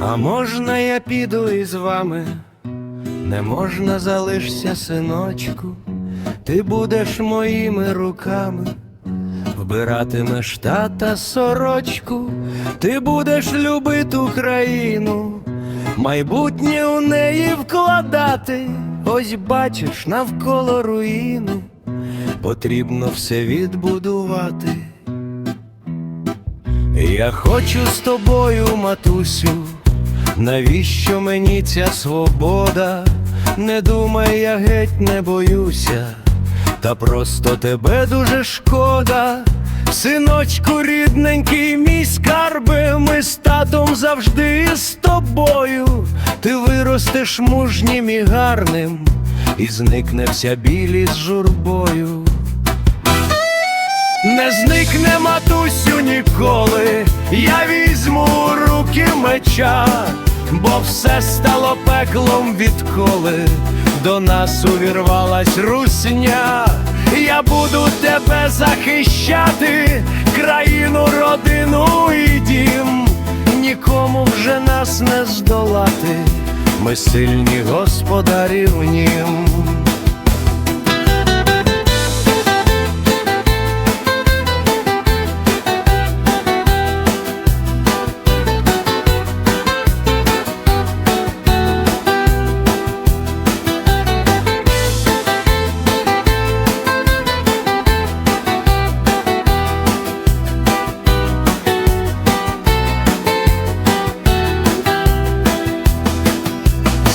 А можна я піду із вами? Не можна залишся, синочку, ти будеш моїми руками, вбиратимеш тата сорочку, ти будеш любити Україну, майбутнє у неї вкладати. Ось бачиш навколо руїну, потрібно все відбудувати. Я хочу з тобою, матусю, навіщо мені ця свобода? Не думай, я геть не боюся, та просто тебе дуже шкода. Синочку рідненький, мій скарби, ми з татом завжди з тобою. Ти виростеш мужнім і гарним, і зникне вся білість з журбою. Не зникне матусю ніколи, я візьму руки меча, бо все стало пеклом відколи до нас увірвалась русня. Я буду тебе захищати, країну, родину і дім. Нікому вже нас не здолати, ми сильні господарі в нім.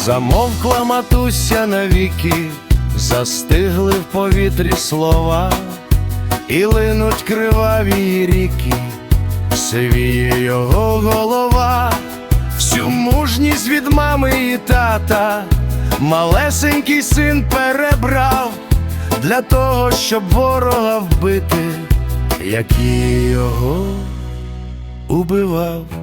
Замовкла матуся навіки, застигли в повітрі слова, і линуть криваві ріки, сивіє його голова, всю мужність від мами і тата, малесенький син перебрав для того, щоб ворога вбити, який його убивав.